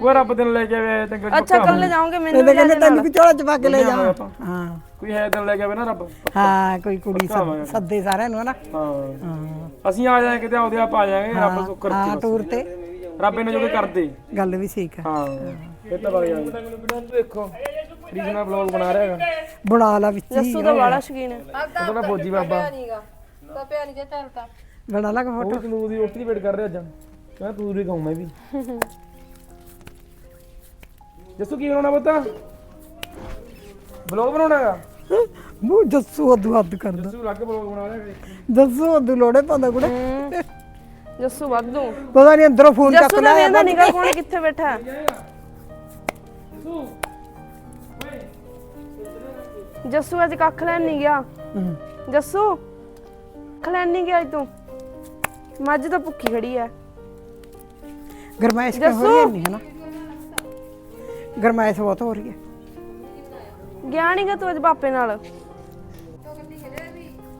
ਉਹ ਰੱਬ ਦਿਨ ਲੈ ਕੇ ਆਵੇ ਤੇ ਗੱਡੀ ਅੱਛਾ ਕੱਲ ਜਾਵਾਂਗੇ ਮੈਨੂੰ ਤੇ ਵੀ ਲੈ ਕਹਿੰਦੇ ਤੈਨੂੰ ਕਿ ਚੋਲਾ ਚ ਪਾ ਕੇ ਲੈ ਜਾ ਹਾਂ। ਕੋਈ ਹੈ ਦਿਨ ਲੈ ਕੇ ਆਵੇ ਨਾ ਰੱਬ? ਹਾਂ ਕੋਈ ਕੁੜੀ ਸੱਦ- ਸਾਰਿਆਂ ਨੂੰ ਹਨਾ। ਹਾਂ। ਅਸੀਂ ਆ ਜਾਏ ਕਿਤੇ ਆਉਦੇ ਆਪ ਆ ਜਾਾਂਗੇ ਰੱਬ ਸੁੱਕਰ ਹਾਂ ਟੂਰ ਤੇ। ਰੱਬ ਇਹਨਾਂ ਜੋ ਕਰਦੇ। ਗੱਲ ਵੀ ਠੀਕ ਹੈ ਹਾਂ। ਫਿਰ ਤਾਂ ਵਗ ਜਾਵਾਂਗੇ ਦੇਖੋ। ਕ੍ਰਿਸ਼ਨਾ ਬਲੌਗ ਬਣਾ ਰਿਹਾ ਹੈਗਾ। ਬਣਾ ਲਾ ਵਿੱਚ ਹੀ ਜੱਸੂ ਦਾ ਵਾਲਾ ਸ਼ਕੀਨ ਹੈ। ਉਹਦਾ ਨਾ ਫੌਜੀ ਬਾਬਾ। ਨਹੀਂਗਾ ਤਾਂ ਜੇ ਬਣਾ ਲਾ ਫੋਟੋ ਉਹ ਤਨੂਰ ਦੀ ਰੋਟੀ ਦੀ ਵੇਟ ਕਰ ਰਿਹਾ ਅੱਜ। ਕਹਿੰਦਾ ਤੂੰ ਵੀ ਖਾਉ ਮੈਂ ਵੀ। *laughs* ਜੱਸੂ ਕੀ ਬਣਾਉਣਾ ਪਤਾ? ਬਲੌਗ ਬਣਾਉਣਾਗਾ ਮੂੰਹ ਜੱਸੂ ਹੱਦੂ ਹੱਦ ਕਰਦਾ। ਜੱਸੂ ਲੱਗ ਬਲੌਗ ਬਣਾ ਰਿਹਾ ਹੈਗਾ। ਜੱਸੂ ਹੱਦੂ ਲੋੜੇ ਪਾਉਂਦਾ ਕੁੜੇ। ਜੱਸੂ ਵਾਧੂ। ਪਤਾ ਨਹੀਂ ਅੰਦਰੋਂ ਫੋਨ ਚੱਕ ਜੱਸੂ ਦਾ ਵੇਂਦਾ ਨਿਕਲ ਕੋਣ ਕਿੱਥੇ ਬੈਠਾ? ਹੈ? ਜੱਸੂ। ਜੱਸੂ ਅੱਜ ਕੱਖ ਲੈਣ ਨਹੀਂ ਗਿਆ। ਹੂੰ। ਜੱਸੂ ਕੱਖ ਲੈਣ ਨਹੀਂ ਗਿਆ ਅੱਜ ਤੂੰ ਮੱਝ ਤਾਂ ਭੁੱਖੀ ਖੜੀ ਐ। ਗਰਮਾਇਸ਼ ਕਿਉਂ ਹੋ ਰਹੀ ਹੈ ਨਹੀਂ ਹਨਾ? ਗਰਮਾਇਸ਼ ਬਹੁਤ ਹੋ ਰਹੀ ਹੈ ਗਿਆ ਨੀ ਗਾ ਤੂੰ ਅੱਜ ਬਾਪੇ ਨਾਲ?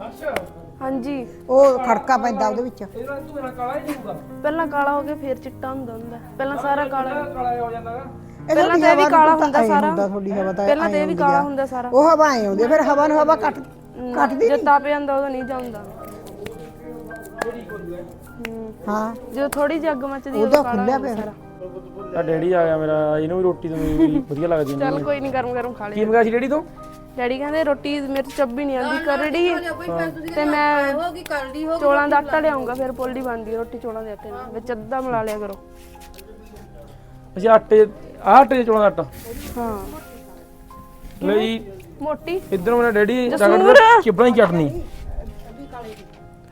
ਅੱਛਾ। ਹਾਂਜੀ। ਉਹ ਖੜਕਾ ਪੈਂਦਾ ਉਹਦੇ ਵਿੱਚ। ਇਹਦਾ ਤੂੰ ਨਾ ਕਾਲਾ ਹੀ ਨਹੀਂ ਹੋਊਗਾ ਪਹਿਲਾਂ ਕਾਲਾ ਹੋ ਗਿਆ ਫਿਰ ਚਿੱਟਾ ਹੁੰਦਾ ਹੁੰਦਾ। ਪਹਿਲਾਂ ਸਾਰਾ ਕਾਲਾ। ਕਾਲਾ ਹੋ ਜਾਂਦਾਗਾ ਪਹਿਲਾਂ ਤਾਂ ਇਹ ਵੀ ਕਾਲਾ ਹੁੰਦਾ ਸਾਰਾ। ਹੁੰਦਾ ਥੋੜੀ ਹਵਾ ਤਾਂ ਪਹਿਲਾਂ ਤੇ ਇਹ ਵੀ ਕਾਲਾ ਹੁੰਦਾ ਸਾਰਾ। ਉਹ ਹਵਾ ਆਏ ਹੁੰਦੀ ਫਿਰ ਹਵਾ ਨੂੰ ਹਵਾ ਕੱਟ ਕੱਟਦੀ ਜਦ ਤਾਪ ਜਾਂਦਾ ਉਦੋਂ ਨਹੀਂ ਜਾਂਦਾ। ਹਾਂ। ਜਦੋਂ ਥੋੜੀ ਜਿਹੀ ਅੱਗ ਮੱਚਦੀ ਉਹਦਾ ਉਦੋਂ ਕਾਲਾ ਖੁੱਲਿਆ ਹੁੰਦਾ ਪਿਆ ਸਾਰਾ। ਆ ਡੈਡੀ ਆ ਗਿਆ ਮੇਰਾ ਇਹਨੂੰ ਵੀ ਰੋਟੀ ਤੋਂ ਵੀ ਵਧੀਆ ਲੱਗਦੀ ਚੱਲ ਕੋਈ ਨਹੀਂ ਗਰਮ ਗਰਮ ਖਾ ਕੀ ਲਈ ਮੰਗਾਇਆ ਸੀ ਡੈਡੀ ਤੋਂ? ਡੈਡੀ ਕਹਿੰਦੇ ਰੋਟੀ ਮੇਰੇ ਤੋਂ ਚੱਬੀ ਨਹੀਂ ਆਉਂਦੀ ਕਰੜੀ। ਤੇ ਮੈਂ ਚੋਲਾਂ ਦਾ ਆਟਾ ਲਿਆਉਂਗਾ ਫਿਰ ਪੋਲਡੀ ਬਣਦੀ ਰੋਟੀ ਚੋਲਾਂ ਦੇ ਆਟੇ ਨਾਲ। ਵਿੱਚ ਅੱਧਾ ਮਿਲਾ ਲਿਆ ਕਰੋ। ਅਸੀਂ ਆਟੇ ਆਹ ਦੇ ਚੋਲਾਂ ਦਾ ਆਟਾ। ਹਾਂ। ਲਈ ਮੋਟੀ। ਇਧਰੋਂ ਮੇਰਾ ਡੈਡੀ ਜਸੂਰ। ਚਿਬੜਾਂ ਦੀ ਚਟਨੀ।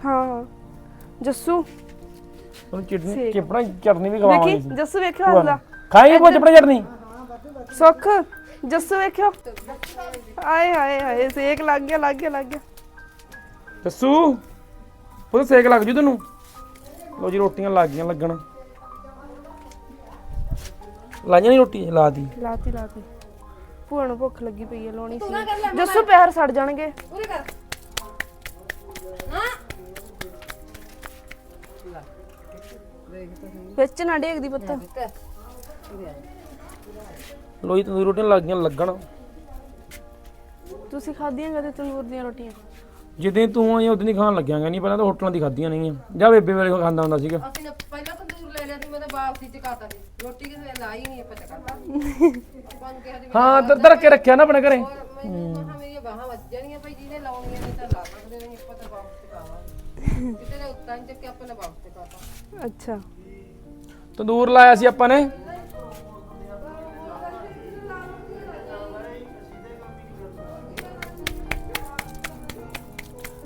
ਹਾਂ। ਹਾਂ ਜੱਸੂ। ਉਹਨੂੰ ਚਟਨੀ ਚਿਬੜਾਂ ਦੀ ਚਟਨੀ ਵੀ ਖਵਾਵਾਂਗੇ ਵੇਖੀ? ਜੱਸੂ ਵੇਖਿਓ ਹੱਸਦਾ ਖਾਏਗੀ ਕੋ ਚਿਬੜਾਂ ਦੀ ਚਟਨੀ? ਸੁੱਖ। ਜੱਸੂ ਵੇਖਿਓ। ਆਏ ਹਾਏ ਹਾਏ ਸੇਕ ਲੱਗ ਗਿਆ ਲੱਗ ਗਿਆ ਲੱਗ ਗਿਆ। ਦੱਸੂ ਉਹ ਸੇਕ ਲੱਗ ਜੂ ਤੈਨੂੰ। ਲੋ ਜੀ ਰੋਟੀਆਂ ਲੱਗ ਗਈਆਂ ਲੱਗਣ। ਲਾਈਆਂ ਨਹੀਂ ਰੋਟੀ ਲਾਤੀ ਲਾਤੀ ਲਾਤੀ। ਭੂਆ ਨੂੰ ਭੁੱਖ ਲੱਗੀ ਪਈ ਹੈ ਲਾਉਣੀ ਸੀ। ਜੱਸੂ ਪੈਰ ਸੜ ਜਾਣਗੇ। ਉਰੇ ਕਰ। ਵਿੱਚ ਨਾ ਡੇਗਦੀ ਪੁੱਤ। ਲੋ ਜੀ ਤੰਦੂਰੀ ਰੋਟੀਆਂ ਲੱਗ ਗਈਆਂ ਲੱਗਣ। ਤੁਸੀਂ ਖਾਧੀਆਂ ਕਦੇ ਤੰਦੂਰ ਦੀਆਂ ਰੋਟੀਆਂ? ਜਿੱਦਾਂ ਤੂੰ ਆਈ ਉਦੋਂ ਨਹੀਂ ਖਾਣ ਲੱਗਿਆਗਾ ਨਹੀਂ ਪਹਿਲਾਂ ਤਾਂ ਹੋਟਲਾਂ ਦੀ ਖਾਧੀਆਂ ਨਹੀਂ ਜਾਂ ਬੇਬੇ ਵੇਲੇ ਖਾਂਦਾ ਹੁੰਦਾ ਸੀਗਾ। ਅਸੀਂ ਪਹਿਲਾਂ ਤੰਦੂਰ ਲੈ ਲਿਆ ਸੀ ਮੈਂ ਤਾਂ ਵਾਪਸੀ ਚ ਕਰਤਾ ਸੀ। ਰੋਟੀ ਕਿਸੇ ਨੇ ਲਾਈ ਨਹੀਂ ਆਪਾਂ ਚਕਾਤਾ ਆਪਾਂ ਨੂੰ ਕਿਹਾ ਸੀ ਵੀ ਹਾਂ ਦਰ ਦਰ ਕੇ ਰੱਖਿਆ ਨਾ ਆਪਣੇ ਘਰੇ। ਹੋਰ ਮੈਨੂੰ ਮੇਰੀਆਂ ਬਾਹਾਂ ਵੱਜ ਜਾਣੀਆਂ ਭਾਈ ਜਿਹਨੇ ਲਾਉਣੀਆਂ ਨੇ ਤਾਂ ਲਾ ਸਕਦੇ ਨੇ ਆਪਾਂ ਤਾਂ ਵਾਪਸ ਚਕਾਵਾਂਗੇ ਕਿਸੇ ਨੇ ਉੱਤਾਂ ਨਹੀਂ ਚੱਕਿਆ ਆਪਾਂ ਨੇ ਵਾਪਸ ਚਕਾਤਾ ਅੱਛਾ। ਤੰਦੂਰ ਲਾਇਆ ਸੀ ਆਪਾਂ ਨੇ।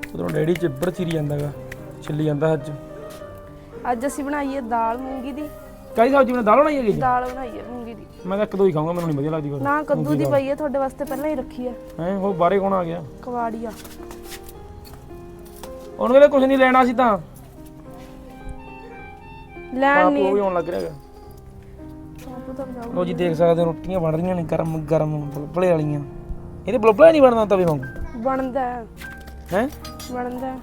ਉਧਰੋਂ ਡੈਡੀ ਚਿੱਬੜ ਚਿਰੀ ਜਾਂਦਾਗਾ ਛਿੱਲੀ ਜਾਂਦਾ ਅੱਜ। ਅੱਜ ਅਸੀਂ ਬਣਾਈ ਹੈ ਦਾਲ ਮੂੰਗੀ ਦੀ। ਕਾਹਦੀ ਸਬਜ਼ੀ ਬਣਾ ਦਾਲ ਬਣਾਈ ਹੈਗੀ ਜੀ? ਦਾਲ ਬਣਾਈ ਹੈ ਮੂੰਗੀ ਦੀ। ਮੈਂ ਤਾਂ ਇੱਕ ਦੋ ਹੀ ਖਾਊਂਗਾ ਮੈਨੂੰ ਨਹੀਂ ਵਧੀਆ ਲੱਗਦੀ ਨਾ ਕੱਦੂ ਦੀ ਪਈ ਹੈ ਤੁਹਾਡੇ ਵਾਸਤੇ ਪਹਿਲਾਂ ਹੀ ਰੱਖੀ ਹੈ। ਹੈ ਉਹ ਬਾਹਰੇ ਕੌਣ ਆ ਗਿਆ? ਕਵਾੜੀਆ। ਉਹਨੂੰ ਕਹਿੰਦੇ ਕੁਝ ਨਹੀਂ ਲੈਣਾ ਸੀ ਤਾਂ। ਲੈਣ ਨਹੀਂ। ਉਹ ਵੀ ਆਉਣ ਲੱਗ ਆਪੂ ਤਾਂ ਜਾਓ ਲੋ ਜੀ ਦੇਖ ਸਕਦੇ ਹੋ ਰੋਟੀਆਂ ਬਣ ਰਹੀਆਂ ਨੇ ਗਰਮ ਗਰਮ ਬਲਬਲੇ ਵਾਲੀਆਂ। ਇਹਦੇ ਬਲਬਲਾ ਨਹੀਂ ਬਣਦਾ ਤਵੇ ਵਾਂਗੂ? ਬਣਦਾ ਹੈ। ਹੈ? ਬਣਦਾ ਹੈ।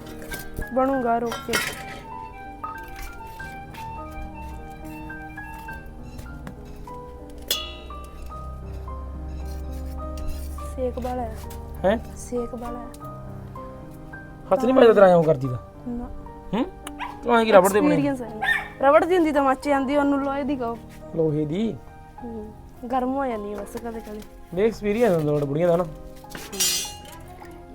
ਬਣੂਗਾ ਰੁਕ ਕੇ। ਸੇਕ ਵਾਲਾ ਹੈ। ਹੈ? ਸੇਕ ਵਾਲਾ ਹੈ। ਹੱਥ ਨਹੀਂ ਵੱਜਦਾ ਤੇਰਾ ਐਂ ਕਰਦੀ ਦਾ? ਨਾ। ਹੂੰ? ਤੂੰ ਐਂ ਕੀ ਰਬੜ ਦੇ ਬਣੇ? ਐਕਸਪੀਰੀਅੰਸ ਹੈ। ਰਬੜ ਦੀ ਹੁੰਦੀ ਤਾਂ ਮੱਚ ਜਾਂਦੀ ਉਹਨੂੰ ਲੋਹੇ ਦੀ ਕਹੋ। ਲੋਹੇ ਦੀ? ਹਮ, ਗਰਮ ਹੋ ਜਾਂਦੀ ਹੈ ਬਸ ਕਦੇ ਕਦੇ। ਦੇ ਐਕਸਪੀਰੀਅੰਸ ਹੁੰਦਾ ਬੜਾ ਬੁੜੀਆਂ ਦਾ ਨਾ।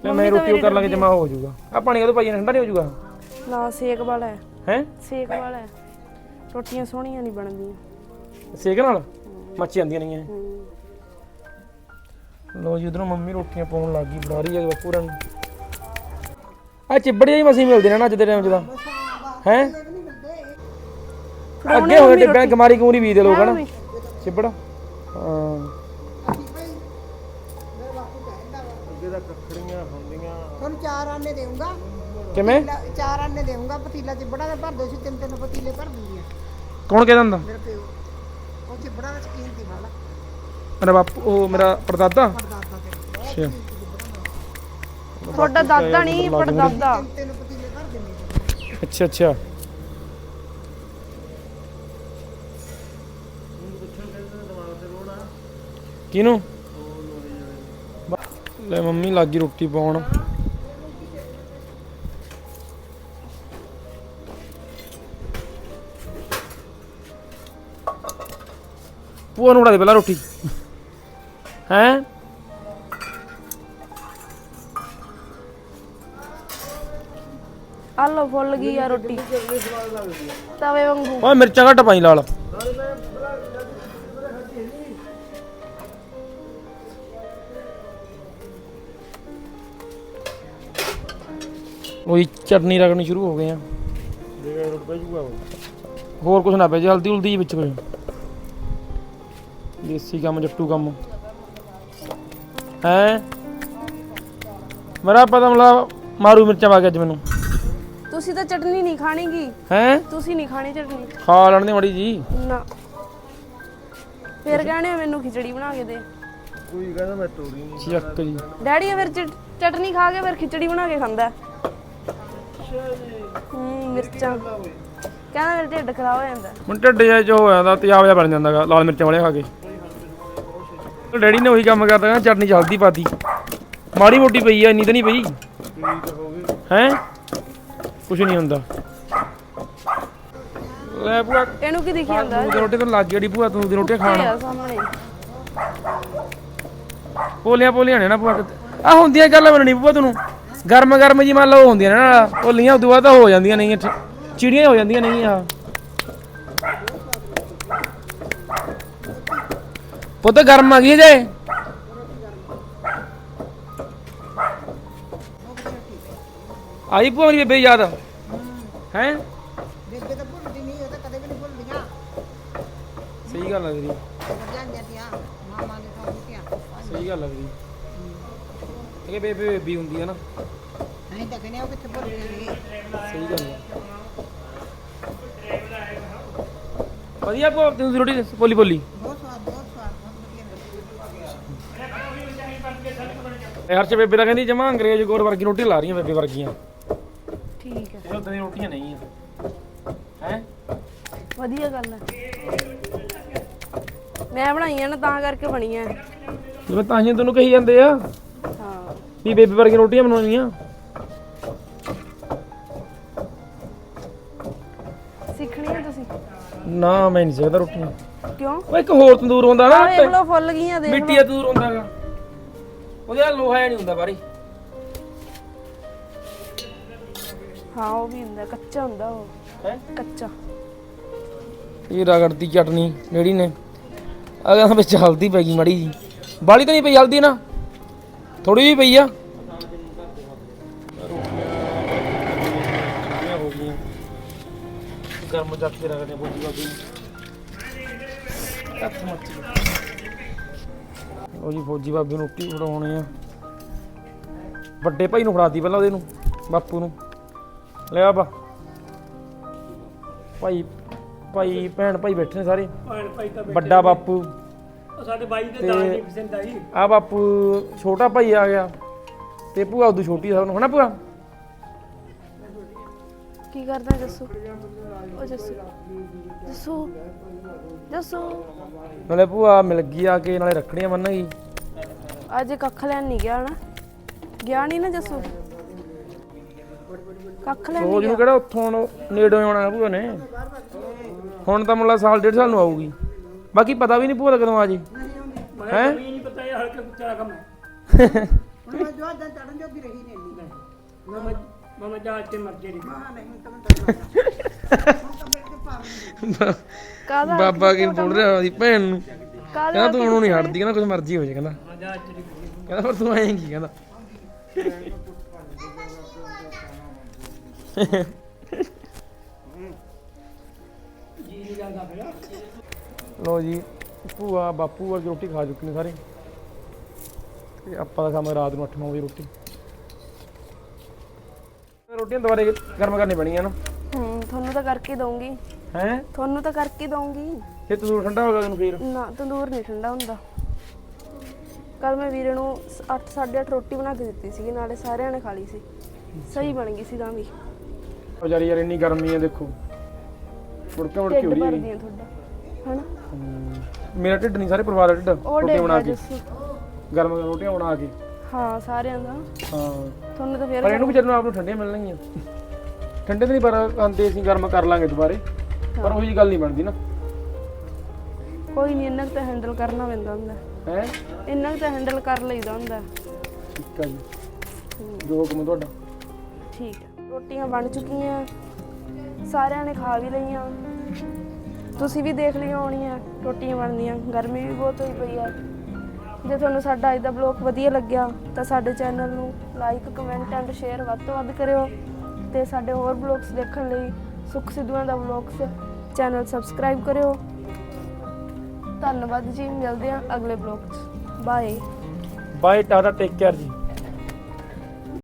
ਲੈ ਮੈਂ ਰੋਟੀ ਉਹ ਕਰ ਲਾਂਗੇ ਜਮਾ ਹੋ ਜਾਊਗਾ। ਆ ਪਾਣੀ ਕਦੋਂ ਪਾਈ ਠੰਡਾ ਨਹੀਂ ਹੋ ਜਾਊਗਾ? ਨਾ ਸੇਕ ਵਾਲਾ ਹੈ। ਹੈ? ਸੇਕ ਵਾਲਾ ਹੈ। ਰੋਟੀਆਂ ਸੋਹਣੀਆਂ ਨਹੀਂ ਬਣਦੀਆਂ। ਸੇਕ ਨਾਲ? ਮੱਚ ਜਾਂਦੀਆਂ ਨਹੀਂ ਐ ਹਮ, ਲੋ ਜੀ ਉਧਰੋਂ ਮੰਮੀ ਰੋਟੀਆਂ ਪਾਉਣ ਲੱਗ ਗਈ ਬਣਾ ਰਹੀ ਹੈ ਪੂਰਨ ਨੂੰ। ਆ ਚਿੱਬੜ ਜਿਹੀ ਮਸੀਂ ਮਿਲਦੇ ਨੇ ਨਾ ਅੱਜ ਦੇ ਟਾਈਮ 'ਚ ਤਾਂ। ਹੈ? ਅੱਗੇ ਹੋਏ ਡੱਬਿਆਂ 'ਚ ਗਮਾਰੀ ਗੂਰੀ ਬੀਜਦੇ ਲੋਕ ਹਨਾ? ਚਿੱਬੜ? ਹਾਂ। ਤੁਹਾਨੂੰ ਚਾਰ ਆਨੇ ਦੇਊਂਗਾ। ਕਿਵੇਂ? ਚਾਰ ਆਨੇ ਦੇਊਂਗਾ ਪਤੀਲਾ ਚਿਬੜਾ ਦਾ ਭਰ ਦੋ ਸੀ ਤਿੰਨ ਤਿੰਨ ਪਤੀਲੇ ਭਰ ਦਿੰਦੀ ਆ ਕੌਣ ਕਹਿੰਦਾ ਹੁੰਦਾ ਮੇਰੇ ਪਿਓ। ਉਹ ਚਿਬੜਾ ਦਾ ਸ਼ਕੀਨ ਸੀ ਵਾਲਾ ਮੇਰਾ ਬਾਪੂ ਉਹ ਮੇਰਾ ਪਰਦਾਦਾ ਅੱਛਾ। ਤੁਹਾਡਾ ਦਾਦਾ ਨਹੀਂ ਪੜਦਾਦਾ। ਅੱਛਾ ਅੱਛਾ। ਕਿਨੂੰ ਲੈ ਮੰਮੀ ਲੱਗੀ ਰੋਟੀ ਪਾਉਣ। ਪੂਆ ਨੂੰ ਉਡਾ ਦੇ ਪਹਿਲਾਂ ਰੋਟੀ। ਹੈਂ? ਆ ਲੋ ਫੁੱਲ ਗਈ ਆ ਰੋਟੀ। ਤਵੇ ਵਾਂਗੂ। ਓਏ ਮਿਰਚਾਂ ਘੱਟ ਪਾਈ ਲਾਲ ਉਹੀ ਚਟਨੀ ਰਗਣੀ ਸ਼ੁਰੂ ਹੋ ਗਏ ਆ। ਹੋਰ ਕੁਛ ਨਾ ਪੈ ਜੇ ਹਲਦੀ ਉਲਦੀ ਵਿੱਚ ਕੋਈ ਦੇਸੀ ਕੰਮ ਜੱਟੂ ਕੰਮ। ਹੈ। ਮੇਰਾ ਪਤਾ ਮਲਾ ਮਾਰੂ ਮਿਰਚਾਂ ਪਾ ਕੇ ਅੱਜ ਮੈਨੂੰ। ਤੁਸੀਂ ਤਾਂ ਚਟਨੀ ਨਹੀਂ ਖਾਣੀਗੀ। ਹੈ? ਤੁਸੀਂ ਨਹੀਂ ਖਾਣੀ ਚਟਨੀ। ਖਾ ਲੈਣ ਦੇ ਮੜੀ ਜੀ। ਨਾ। ਫਿਰ ਕਹਿਣੇ ਮੈਨੂੰ ਖਿਚੜੀ ਬਣਾ ਕੇ ਦੇ। ਕੋਈ ਕਹਿੰਦਾ ਮੈਂ ਤੋਰੀ ਨਹੀਂ ਚੱਕ ਜੀ। ਡੈਡੀ ਫਿਰ ਚਟ- ਚਟਨੀ ਖਾ ਕੇ ਫਿਰ ਖਿਚੜੀ ਬਣਾ ਕੇ ਖਾਂਦਾ। ਹੂੰ ਮਿਰਚਾਂ। ਕਹਿੰਦਾ ਮੇਰਾ ਢਿੱਡ ਖਰਾਬ ਹੋ ਜਾਂਦਾ। ਹੁਣ ਢਿੱਡ ਜਿਹਾ ਚ ਹੋ ਜਾਂਦਾ ਤਿਆਬ ਜਿਹਾ ਬਣ ਜਾਂਦਾਗਾ ਲਾਲ ਮਿਰਚਾਂ ਵਾਲੇ ਖਾ ਕੇ। ਡੈਡੀ ਨੇ ਉਹੀ ਕੰਮ ਕਰਦਾ ਕਹਿੰਦਾ ਚਟਨੀ ਜਲਦੀ ਪਾਤੀ। ਮਾੜੀ ਮੋਟੀ ਪਈ ਆ ਇੰਨੀ ਤਾਂ ਨਹੀਂ ਪਈ? ਹੈ? ਕੁਛ ਨਹੀਂ ਹੁੰਦਾ। ਲੈ ਭੂਆ ਇਹਨੂੰ ਕੀ ਦਿਖੀ ਜਾਂਦਾ? ਤੂੰ ਦੀ ਰੋਟੀ ਤਾਂ ਲੱਗ ਜਿਹੜੀ ਭੂਆ ਤੂੰ ਦੀ ਰੋਟੀ ਖਾਣ। ਆ ਸਾਹਮਣੇ। ਪੋਲੀਆਂ ਪੋਲੀਆਂ ਨੇ ਨਾ ਭੂਆ ਆ ਹੁੰਦੀਆਂ ਗੱਲਾਂ ਮੰਨਣੀ ਭੂਆ ਤੈਨੂੰ। ਗਰਮ ਗਰਮ ਜੀ ਮੰਨ ਲਓ ਹੁੰਦੀਆਂ ਨੇ ਨਾ ਪੋਲੀਆਂ ਉਦੋਂ ਬਾਅਦ ਤਾਂ ਹੋ ਜਾਂਦੀਆਂ ਨਹੀਂ ਚਿੜੀਆਂ ਹੋ ਜਾਂਦੀਆਂ ਨਹੀਂ ਆ। ਪੁੱਤ ਗਰਮ ਆ ਗਈ ਜੇ। ਆਈ ਭੂਆ ਮੇਰੀ ਬੇਬੇ ਯਾਦ। ਹੈ? ਬੇਬੇ ਤਾਂ ਭੁੱਲਦੀ ਨਹੀਂ ਉਹ ਤਾਂ ਕਦੇ ਵੀ ਨਹੀਂ ਭੁੱਲਦੀਆਂ। ਸਹੀ ਗੱਲ ਲੱਗਦੀ ਜਾਂਦੀਆਂ ਤੀਆਂ ਮਾਮਾ ਦੇ ਤੋਂ ਬੁੱਤੀਆਂ ਸਹੀ ਗੱਲ ਲੱਗਦੀ ਇਹ ਬੇਬੇ ਬੇਬੀ ਹੁੰਦੀ ਹੈ ਨਾ। ਨਹੀਂ ਤਾਂ ਕਹਿੰਦੇ ਉਹ ਕਿੱਥੇ ਭੁੱਲ ਗਏ ਸਹੀ ਗੱਲ ਹੈ ਵਧੀਆ ਭੂਆ ਤੁਸੀਂ ਰੋਟੀ ਬਹੁਤ ਬਹੁਤ ਸਵਾਦ ਇਹ ਹਰਚ ਬੇਬੇ ਤਾਂ ਕਹਿੰਦੀ ਜਮਾ ਅੰਗਰੇਜ਼ ਗੋਰ ਵਰਗੀ ਰੋਟੀ ਲਾ ਰਹੀਆਂ ਬੇਬੇ ਵਰਗੀਆਂ। ਠੀਕ ਹੈ। ਇਹ ਉਦਾਂ ਦੀਆਂ ਰੋਟੀਆਂ ਨਹੀਂ ਆ। ਹੈ? ਵਧੀਆ ਗੱਲ ਹੈ ਮੈਂ ਬਣਾਈਆਂ ਨਾ ਤਾਂ ਕਰਕੇ ਬਣੀਆਂ। ਜਿਵੇਂ ਤਾਂ ਹੀ ਤੈਨੂੰ ਕਹੀ ਜਾਂਦੇ ਆ ਹਾਂ। ਵੀ ਬੇਬੇ ਵਰਗੀ ਰੋਟੀਆਂ ਬਣਾਉਣੀਆਂ। ਸਿੱਖਣੀਆਂ ਤੁਸੀਂ? ਨਾ ਮੈਂ ਨਹੀਂ ਸਕਦਾ ਰੋਟੀਆਂ। ਕਿਉਂ? ਉਹ ਇੱਕ ਹੋਰ ਤੰਦੂਰ ਹੁੰਦਾ ਨਾ ਆ ਵੇਖ ਲਓ ਫੁੱਲ ਗਈਆਂ ਦੇਖ ਮਿੱਟੀ ਦਾ ਤੰਦੂਰ ਹੁੰਦਾਗਾ ਉਹਦੇ ਨਾਲ ਲੋਹਾ ਨਹੀਂ ਹੁੰਦਾ ਬਾਰੀ ਹਾਂ। ਉਹ ਵੀ ਹੁੰਦਾ ਕੱਚਾ ਹੁੰਦਾ ਉਹ। ਹੈ? ਕੱਚਾ। ਇਹ ਰਗੜਦੀ ਚਟਨੀ ਜਿਹੜੀ ਨੇ। ਅਗਰ ਵਿੱਚ ਹਲਦੀ ਪੈ ਗਈ ਮੜੀ ਜੀ ਬਾਲੀ ਤਾਂ ਨਹੀਂ ਪਈ ਹਲਦੀ ਨਾ। ਥੋੜੀ ਜਿਹੀ ਪਈ ਆ। ਗਰਮ ਚੱਕ ਕੇ ਰੱਖਦੇ ਬੋਲੀ ਬਾਬੀ ਹੱਥ ਮੱਚ ਉਹ ਜੀ ਫੌਜੀ ਬਾਬੇ ਨੂੰ ਰੋਟੀ ਫੜਾਉਣੀ ਆ। ਵੱਡੇ ਭਾਈ ਨੂੰ ਫੜਾਤੀ ਪਹਿਲਾਂ ਉਹਦੇ ਨੂੰ ਬਾਪੂ ਨੂੰ। ਲੈ ਆ ਬਾ। ਭਾਈ ਭਾਈ ਭੈਣ ਭਾਈ ਬੈਠੇ ਨੇ ਸਾਰੇ। ਵੱਡਾ ਬਾਪੂ। ਸਾਡੇ ਬਾਈ ਦੇ ਤੇ- ਦਾਲ ਦੀ ਪਸੰਦ ਆਈ। ਆ ਬਾਪੂ ਛੋਟਾ ਭਾਈ ਆ ਗਿਆ। ਤੇ ਭੂਆ ਉਦੋਂ ਛੋਟੀ ਸਭ ਨੂੰ ਹਨਾ ਭੂਆ? ਕੀ ਕਰਦਾ ਜੱਸੂ ਉਹ ਜੱਸੂ ਜੱਸੂ ਜੱਸੂ ਨਾਲੇ ਭੂਆ ਮਿਲ ਗਈ ਆ ਕੇ ਨਾਲੇ ਰੱਖੜੀਆਂ ਬੰਨਗੀ ਅੱਜ ਕੱਖ ਲੈਣ ਨਹੀਂ ਗਿਆ ਨਾ ਗਿਆ ਨਹੀਂ ਨਾ ਜੱਸੂ? ਕੱਖ ਲੈਣ ਨਹੀਂ ਨੂੰ ਕਿਹੜਾ ਉੱਥੋਂ ਹੁਣ ਨੇੜੋਂ ਆਉਣਾ ਭੂਆ ਨੇ? ਹੁਣ ਤਾਂ ਮੁੱਲਾ ਸਾਲ ਡੇਢ ਸਾਲ ਨੂੰ ਆਊਗੀ। ਬਾਕੀ ਪਤਾ ਵੀ ਨਹੀਂ ਭੂਆ ਦਾ ਕਦੋਂ ਆ ਜੀ। ਹੈ? ਨਹੀਂ ਪਤਾ ਇਹ ਹਲਕੇ ਕੁੱਤੇ ਦਾ ਕੰਮ ਹੈ। *laughs* ਹੁਣ ਮੈਂ ਜੋ ਦਿਨ ਚੜਨ ਜੋਗੀ ਰਹੀ ਨਹੀਂ ਇੰਨੀ। ਮਾਮਾ ਮਾਮਾ ਜਾ ਮਰ ਜੇ ਬਾਬਾ ਕੀ ਬੋਲ ਰਿਹਾ ਉਹਦੀ ਭੈਣ ਨੂੰ? ਕਾਹਦਾ ਤੂੰ ਹੁਣ ਨਹੀਂ ਹਟਦੀ ਕਹਿੰਦਾ ਕੁਝ ਮਰਜ਼ੀ ਹੋ ਜਾਏ ਕਹਿੰਦਾ। ਕਹਿੰਦਾ ਪਰ ਤੂੰ ਆਏਂਗੀ ਕਹਿੰਦਾ ਜੀ ਨਹੀਂ ਜਾਂਦਾ ਫਿਰ ਲੋ ਜੀ ਭੂਆ ਬਾਪੂ ਵਰਗੀ ਰੋਟੀ ਖਾ ਚੁੱਕੇ ਨੇ ਸਾਰੇ। ਤੇ ਆਪਾਂ ਦਾ ਕੰਮ ਰਾਤ ਨੂੰ 8-9 ਵਜੇ ਰੋਟੀ। ਰੋਟੀਆਂ ਦੁਬਾਰੇ ਗਰਮ ਕਰਨੀ ਪੈਣੀਆਂ ਨਾ ਹੂੰ ਤੁਹਾਨੂੰ ਤਾਂ ਕਰਕੇ ਦਊਂਗੀ। ਹੈ? ਤੁਹਾਨੂੰ ਤਾਂ ਕਰਕੇ ਦਊਂਗੀ। ਫਿਰ ਤੰਦੂਰ ਠੰਡਾ ਹੋ ਗਿਆ ਫੇਰ? ਨਾ ਤੰਦੂਰ ਨਹੀਂ ਠੰਡਾ ਹੁੰਦਾ। ਕੱਲ ਮੈਂ ਵੀਰੇ ਨੂੰ 8 8:30 ਰੋਟੀ ਬਣਾ ਕੇ ਦਿੱਤੀ ਸੀਗੀ ਨਾਲੇ ਸਾਰਿਆਂ ਨੇ ਖਾ ਲਈ ਸੀ। ਸਹੀ ਬਣ ਗਈ ਸੀ ਤਾਂ ਵੀ। ਵਿਚਾਰੀ ਯਾਰ ਇੰਨੀ ਗਰਮੀ ਆ ਦੇਖੋ। ਮੁੜਕੇ ਮੁੜਕੇ ਹੋ ਢਿੱਡ ਰਹੀ ਹੈ ਭਰਦੀ ਆ ਤੁਹਾਡਾ ਹਨਾ? ਹਮ, ਮੇਰਾ ਢਿੱਡ ਨਹੀਂ ਸਾਰੇ ਪਰਿਵਾਰ ਦਾ ਢਿੱਡ ਉਹ ਰੋਟੀ ਬਣਾ ਕੇ। ਜੱਸੂ। ਗਰਮ ਗਰਮ ਰੋਟੀਆਂ ਬਣਾ ਕੇ। ਹਾਂ ਸਾਰਿਆਂ ਦਾ। ਹਾਂ। ਤੁਹਾਨੂੰ ਤਾਂ ਫੇਰ ਪਰ ਇਹਨੂੰ ਵੀ ਜਦੋਂ ਆਪ ਨੂੰ ਠੰਡੀਆਂ ਮਿਲਣਗੀਆਂ। ਠੰਡੇ ਤੇ ਨਹੀਂ ਪਰ ਆਂਦੇ ਅਸੀਂ ਗਰਮ ਕਰ ਲਾਂਗੇ ਦੁਬਾਰੇ। ਪਰ ਉਹੀ ਗੱਲ ਨਹੀਂ ਬਣਦੀ ਨਾ। ਕੋਈ ਨਹੀਂ ਕੁ ਤਾਂ ਹੈਂਡਲ ਕਰਨਾ ਪੈਂਦਾ ਹੁੰਦਾ। ਹੈ? ਕੁ ਤਾਂ ਹੈਂਡਲ ਕਰ ਲਈਦਾ ਹੁੰਦਾ। ਠੀਕ ਆ ਜੀ। ਜੋ ਹੁਕਮ ਤੁਹਾਡਾ। ਠੀਕ ਹੈ ਰੋਟੀਆਂ ਬਣ ਚੁੱਕੀਆਂ। ਸਾਰਿਆਂ ਨੇ ਖਾ ਵੀ ਲਈਆਂ। ਤੁਸੀਂ ਵੀ ਦੇਖ ਲਈਆਂ ਹੋਣੀਆਂ। ਰੋਟੀਆਂ ਬਣਦੀਆਂ। ਗਰਮੀ ਵੀ ਬਹੁਤ ਹੋਈ ਪਈ ਹੈ ਜੇ ਤੁਹਾਨੂੰ ਸਾਡਾ ਅੱਜ ਦਾ ਬਲੌਗ ਵਧੀਆ ਲੱਗਿਆ, ਤਾਂ ਸਾਡੇ ਚੈਨਲ ਨੂੰ ਲਾਈਕ ਕਮੈਂਟ ਐਂਡ ਸ਼ੇਅਰ ਵੱਧ ਤੋਂ ਵੱਧ ਕਰਿਓ ਤੇ ਸਾਡੇ ਹੋਰ ਬਲੌਗਸ ਦੇਖਣ ਲਈ ਸੁਖ ਸਿੱਧੂਆਂ ਦਾ ਬਲੌਗਸ ਚੈਨਲ ਸਬਸਕ੍ਰਾਈਬ ਕਰਿਓ। ਧੰਨਵਾਦ ਜੀ, ਮਿਲਦੇ ਹਾਂ ਅਗਲੇ ਬਲੌਗ 'ਚ। Bye bye Tata take care ਜੀ।